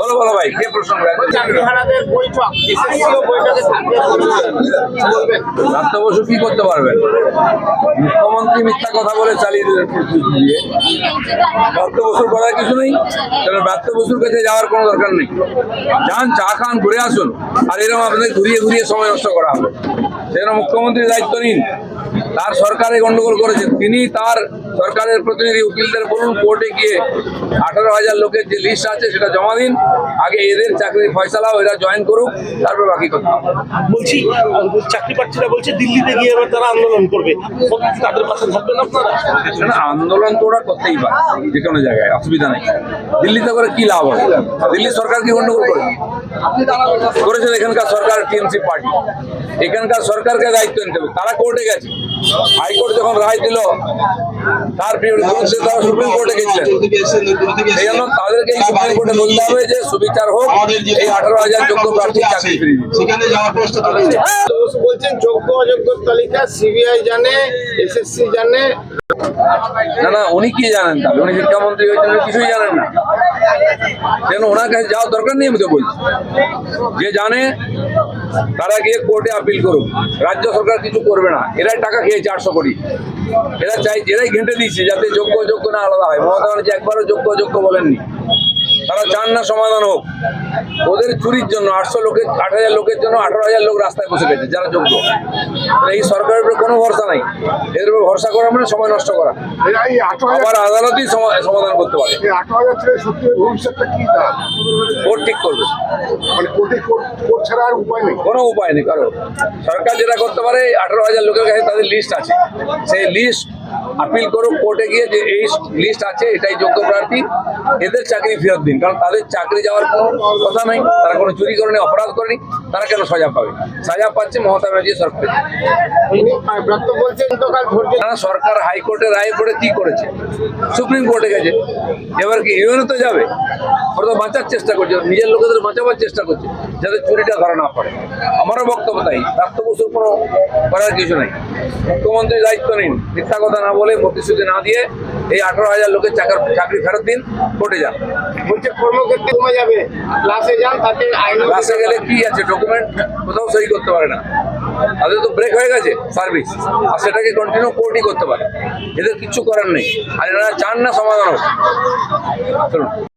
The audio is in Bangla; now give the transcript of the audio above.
বলো বলো ভাই কে প্রশ্ন বসু কি করতে পারবেন? মুখ্যমন্ত্রী মিথ্যা কথা বলে চালিয়ে দিলেন প্রাপ্ত বসুর করার কিছু নেই তাহলে প্রাপ্ত বসুর কাছে যাওয়ার কোনো দরকার নেই? যান চা খান ঘুরে আসুন আর এরকম আপনাদের ঘুরিয়ে ঘুরিয়ে সময় নষ্ট করা হবে। সেজন্য মুখ্যমন্ত্রীর দায়িত্ব নিন। তার সরকারে গন্ডগোল করেছে। তিনি তার সরকারের প্রতিনিধি উকিলদের বলুন কোর্টে গিয়ে আঠারো হাজার লোকের যে লিস্ট আছে সেটা জমা দিন। আগে এদের চাকরির ফয়সালা এরা জয়েন করুক তারপর বাকি কথা। বলছি চাকরি প্রার্থীরা বলছে দিল্লিতে গিয়ে এবার তারা আন্দোলন করবে। তাদের পাশে থাকবেন আপনারা? না আন্দোলন তো ওরা করতেই পারে যে কোনো জায়গায় অসুবিধা নেই। দিল্লিতে করে কি লাভ হবে? দিল্লি সরকার কি গন্ডগোল করে? করেছেন এখানকার সরকার টিএমসি পার্টি। এখানকার সরকারকে দায়িত্ব নিতে হবে। তারা কোর্টে গেছে। হাইকোর্ট যখন রায় দিল তার বিরুদ্ধে তারা সুপ্রিম কোর্টে গেছিলেন। এই জন্য তাদেরকে এই সুপ্রিম কোর্টে বলতে হবে যে সুবিচার হোক এই আঠারো হাজার যোগ্য প্রার্থী চাকরি সেখানে যাওয়ার প্রস্তুত বলছেন যোগ্য অযোগ্য তালিকা সিবিআই জানে এসএসসি জানে। না না উনি কি জানেন তাহলে? উনি শিক্ষামন্ত্রী হয়েছেন কিছুই জানেন না। কেন ওনার কাছে যাওয়ার দরকার নেই, আমি তো বলছি। যে জানে, তারা গিয়ে কোর্টে আপিল করুক। রাজ্য সরকার কিছু করবে না। এরাই টাকা খেয়েছে আটশো কোটি। এরা চাই, এরাই ঘেঁটে দিচ্ছে যাতে যোগ্য যোগ্য না আলাদা হয়। মমতা ব্যানার্জি একবারও যোগ্য যোগ্য বলেননি। তারা চান না সমাধান হোক। ওদের চুরির জন্য আটশো লোকের আট হাজার লোকের জন্য আঠারো হাজার লোক রাস্তায় বসে গেছে যারা যোগ্য। এই সরকারের উপরে কোনো ভরসা নাই। এদের উপর ভরসা করা মানে সময় নষ্ট করা। আবার আদালতই সমা- সমাধান করতে পারে। কোর্ট ঠিক করবে। মানে কোনো উপায় নেই কারণ সরকার যেটা করতে পারে আঠারো হাজার লোকের কাছে তাদের লিস্ট আছে। সেই লিস্ট আপিল করুক কোর্টে গিয়ে যে এই লিস্ট আছে এটাই যোগ্য প্রার্থী এদের চাকরি ফেরত দিন। কারণ তাদের চাকরি যাওয়ার কোনো কথা নাই তারা কোনো চুরি করেনি অপরাধ করেনি তারা কেন সাজা পাবে সাজা পাচ্ছে মমতা ব্যানার্জি সরকার। তিনি ব্রত বলছেন তো কাল ধৈর্য না সরকার হাইকোর্টে রায় করে কি করেছে? সুপ্রিম কোর্টে গেছে। এবার কি ইউএনও তো যাবে? ওরা তো বাঁচার চেষ্টা করছে নিজের লোকেদের বাঁচাবার চেষ্টা করছে যাতে চুরিটা ধরা না পড়ে। আমারও বক্তব্য তাই প্রাপ্ত বসুর কোনো করার কিছু নেই। মুখ্যমন্ত্রী দায়িত্ব নিন মিথ্যা কথা না বলে প্রতিশ্রুতি না দিয়ে এই আঠারো হাজার লোকের চাকর চাকরি ফেরত দিন কোর্টে যান। বলছে কর্মক্ষেত্রে কমে যাবে ক্লাসে যান তাতে আইন ক্লাসে গেলে কি আছে ডকুমেন্ট কোথাও সই করতে পারে না। তাদের তো ব্রেক হয়ে গেছে সার্ভিস আর সেটাকে কন্টিনিউ কোর্টই করতে পারে। এদের কিচ্ছু করার নেই। আর এনারা চান না সমাধান হোক। চলুন